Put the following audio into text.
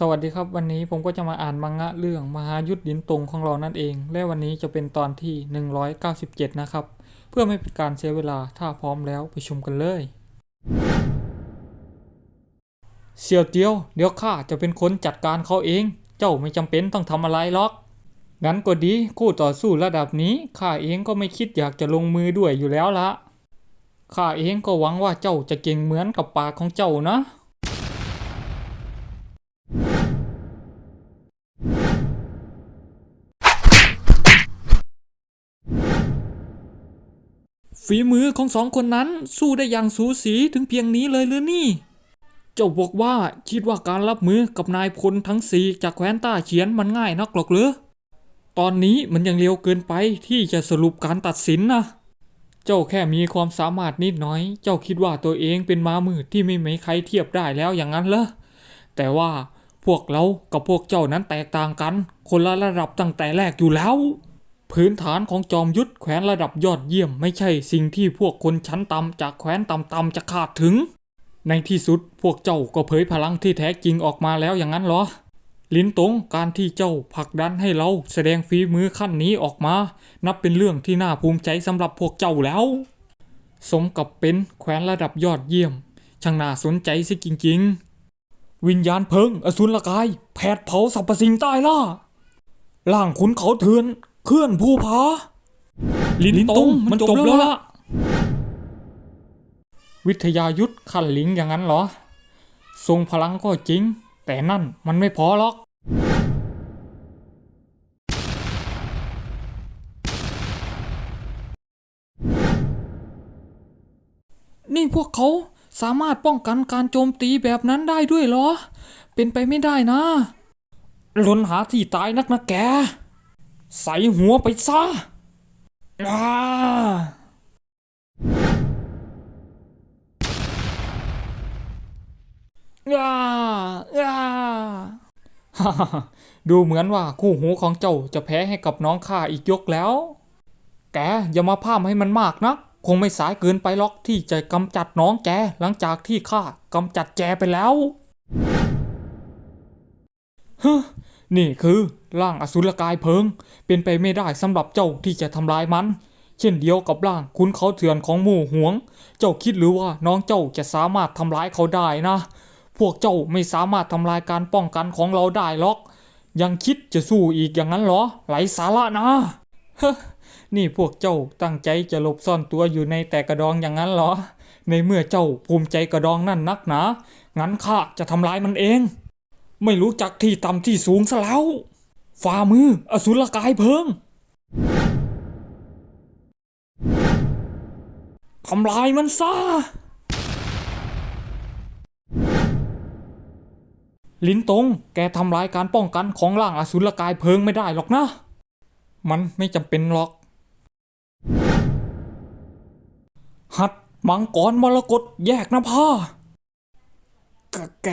สวัสดีครับวันนี้ผมก็จะมาอ่านมังงะเรื่องมหายุทธดินตรงของเรานั่นเอง และวันนี้จะเป็นตอนที่ 197 นะครับ เพื่อไม่เป็นการเสียเวลาถ้าพร้อมแล้วไปชมกันเลยเสี่ยวเตียว เดี๋ยวข้าจะเป็นคนจัดการเขาเอง เจ้าไม่จำเป็นต้องทำอะไรหรอกงั้นก็ดีคู่ต่อสู้ระดับนี้ข้าเองก็ไม่คิดอยากจะลงมือด้วยอยู่แล้วละข้าเองก็หวังว่าเจ้าจะเก่งเหมือนกับปากของเจ้านะ ฝีมือของสองคนนั้นสู้ได้อย่างสูสีถึงเพียงนี้เลยหรือนี่ เจ้าบอกว่าคิดว่าการรับมือกับนายพลทั้งสี่จากแคว้นต้าเฉียนมันง่ายนักหรอกหรือตอนนี้มันยังเร็วเกินไปที่จะสรุปการตัดสินนะ เจ้าแค่มีความสามารถนิดน้อย เจ้าคิดว่าตัวเองเป็นม้ามืดที่ไม่มีใครเทียบได้แล้วอย่างนั้นเหรอ แต่ว่าพวกเรากับพวกเจ้านั้นแตกต่างกัน คนละระดับตั้งแต่แรกอยู่แล้ว พื้นฐานของจอมยุทธแขวนระดับยอดเยี่ยมไม่ใช่สิ่งที่พวกคนชั้นต่ำจากแขวนต่ำๆจะขาดถึง ในที่สุดพวกเจ้าก็เผยพลังที่แท้จริงออกมาแล้วอย่างนั้นเหรอ ลินตงการที่เจ้าผลักดันให้เราแสดงฝีมือขั้นนี้ออกมา นับเป็นเรื่องที่น่าภูมิใจสำหรับพวกเจ้าแล้ว สมกับเป็นแขวนระดับยอดเยี่ยม ช่างน่าสนใจสิจริง ๆ วิญญาณเพิงอสุรกาย แผดเผาสรรพสิ่งใต้ล่าล่างขุนเขาเถือน เคลื่อนภูผาลินตงมันจบแล้วล่ะ วิทยายุทธขันลิงอย่างนั้นเหรอ ทรงพลังก็จริง แต่นั่นมันไม่พอหรอก นี่พวกเขาสามารถป้องกันการโจมตีแบบนั้นได้ด้วยเหรอ เป็นไปไม่ได้นะลนหาที่ตายนักนะแก ใส่หัวไปซะอาอาอ่าฮ่าฮ่าฮ่าดูเหมือนว่าคู่หูของเจ้าจะแพ้ให้กับน้องข้าอีกยกแล้ว แกอย่ามาพามให้มันมากนะ คงไม่สายเกินไปหรอกที่จะกำจัดน้องแกหลังจากที่ข้ากำจัดแจไปแล้วฮ นี่คือร่างอสุรกายเพิง เป็นไปไม่ได้สำหรับเจ้าที่จะทำลายมัน เช่นเดียวกับร่างคุณเขาเถื่อนของหมู่หวง เจ้าคิดหรือว่าน้องเจ้าจะสามารถทำร้ายเขาได้นะ พวกเจ้าไม่สามารถทำลายการป้องกันของเราได้หรอก ยังคิดจะสู้อีกอย่างนั้นเหรอไหลสาระนะเฮ้นี่พวกเจ้าตั้งใจจะหลบซ่อนตัวอยู่ในแต่กระดองอย่างนั้นเหรอ ในเมื่อเจ้าภูมิใจกระดองนั่นนักหนา งั้นข้าจะทำลายมันเอง ไม่รู้จักที่ต่ำที่สูงซะแล้วฝ่ามือ อสุรกายเพิงทำลายมันซะลินตง แกทำลายการป้องกันของร่างอสุรกายเพิงไม่ได้หรอกนะ มันไม่จำเป็นหรอก หัดมังกรมรกตแยกนะพ่อกแก